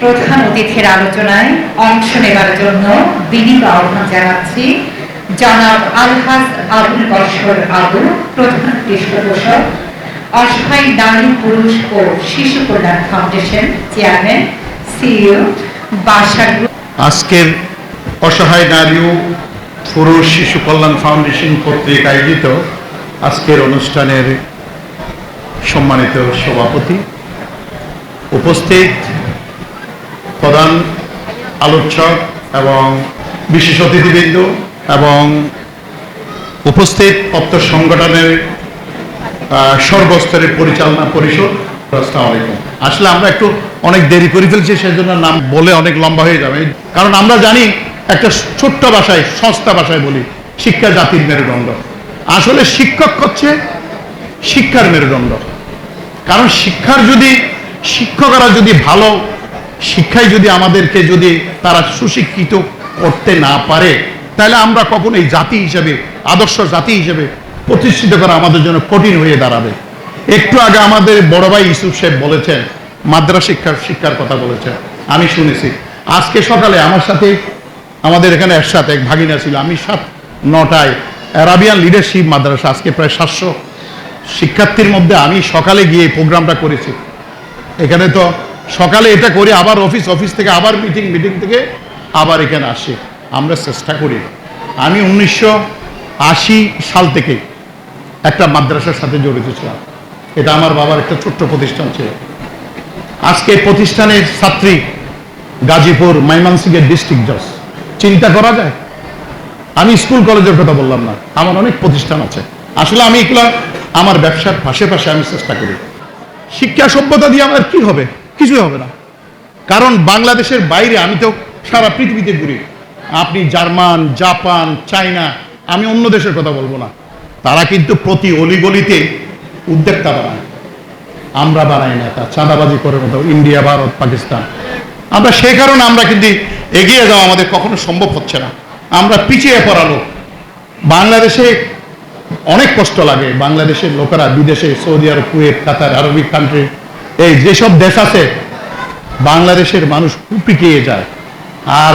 প্রধান অতিথির আলোচনায় অংশ নেবার জন্য বিনীত আহ্বান জানাচ্ছি জনাব আলহাজ আবুল বশর আবু, প্রধান পৃষ্ঠপোষক অসহায় নারী পুরুষ ও শিশু কল্যাণ ফাউন্ডেশন চেয়ারম্যান, সিইও, বাসার আজকের অসহায় নারী ও পুরুষ শিশু কল্যাণ ফাউন্ডেশন কর্তৃক আয়োজিত আজকের অনুষ্ঠানের সম্মানিত সভাপতি উপস্থিত প্রধান আলোচক এবং বিশেষ অতিথিবৃন্দ এবং উপস্থিত অর্থ সংগঠনের সর্বস্তরের পরিচালনা পরিষদ। আসলে আমরা একটু অনেক দেরি করে ফেলছি, সেজন্য নাম বলে অনেক লম্বা হয়ে যাবে। কারণ আমরা জানি একটা ছোট্ট ভাষায়, সস্তা ভাষায় বলি, শিক্ষা জাতির মেরুদণ্ড। আসলে শিক্ষক হচ্ছে শিক্ষার মেরুদণ্ড। কারণ শিক্ষার যদি, শিক্ষকরা যদি ভালো শিক্ষায় যদি আমাদেরকে যদি তারা সুশিক্ষিত করতে না পারে, তাহলে আমরা কখনো এই জাতি হিসেবে, আদর্শ জাতি হিসেবে প্রতিষ্ঠিত করা আমাদের জন্য কঠিন হয়ে দাঁড়াবে। একটু আগে আমাদের বড় ভাই ইসুফ সাহেব বলেছেন, মাদ্রাস শিক্ষার শিক্ষার কথা বলেছেন, আমি শুনেছি। আজকে সকালে আমার সাথে, আমাদের এখানে একসাথে এক ভাগিনা ছিল, আমি সাত, নটায় অ্যারাবিয়ান লিডারশিপ মাদ্রাসা, আজকে প্রায় সাতশো শিক্ষার্থীর মধ্যে আমি সকালে গিয়ে প্রোগ্রামটা করেছি। এখানে তো সকালে এটা করে আবার অফিস অফিস থেকে আবার মিটিং মিটিং থেকে আবার এখানে আসি। আমরা চেষ্টা করি। আমি উনিশশো আশি সাল থেকে একটা মাদ্রাসার সাথে জড়িত ছিলাম। এটা আমার বাবার একটা ছোট্ট প্রতিষ্ঠান ছিল। আজকে প্রতিষ্ঠানের ছাত্রী গাজীপুর মাইমানসিংহের ডিস্ট্রিক্ট জজ চিন্তা করা যায়? আমি স্কুল, কলেজের কথা বললাম না। আমার অনেক প্রতিষ্ঠান আছে। আসলে আমি এগুলো আমার ব্যবসার পাশে পাশে আমি চেষ্টা করি। শিক্ষা সভ্যতা দিয়ে আমার কি হবে? কিছুই হবে না। কারণ বাংলাদেশের বাইরে আমি তো সারা পৃথিবীতে ঘুরি। আপনি জার্মান, জাপান, চায়না, আমি অন্য দেশের কথা বলব না। তারা কিন্তু প্রতি অলিগলিতে উদ্যোক্তা বানায়। আমরা বানাই না তা, চাঁদাবাজি করে মতো, ইন্ডিয়া, ভারত, পাকিস্তান। আমরা সেই কারণে আমরা কিন্তু এগিয়ে যাওয়া আমাদের কখনো সম্ভব হচ্ছে না। আমরা পিছিয়ে পড়া লোক। বাংলাদেশে অনেক কষ্ট লাগে। বাংলাদেশের লোকেরা বিদেশে, Saudi Arab, Kuwait, Qatar, Arabic country এই যেসব দেশ আছে, বাংলাদেশের মানুষ খুব যায়। আর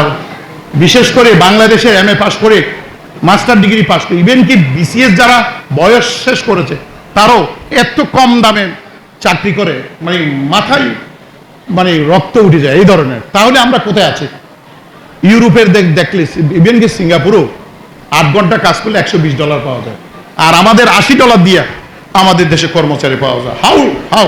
বিশেষ করে বাংলাদেশের এম এ পাস করে মাস্টার ডিগ্রি পাস করে ইভেন কি বিসিএস যারা বয়স শেষ করেছে, তারও এত কম দামে চাকরি করে মানে মাথায় মানে রক্ত উঠে যায় এই ধরনের। তাহলে আমরা কোথায় আছি? ইউরোপের দেখ, দেখলে ইভেন কি সিঙ্গাপুরও আট ঘণ্টা কাজ করলে একশো বিশ ডলার পাওয়া যায়। আর আমাদের আশি ডলার দিয়ে আমাদের দেশে কর্মচারী পাওয়া যায়। How how